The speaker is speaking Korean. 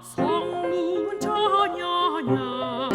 성문 전야냐?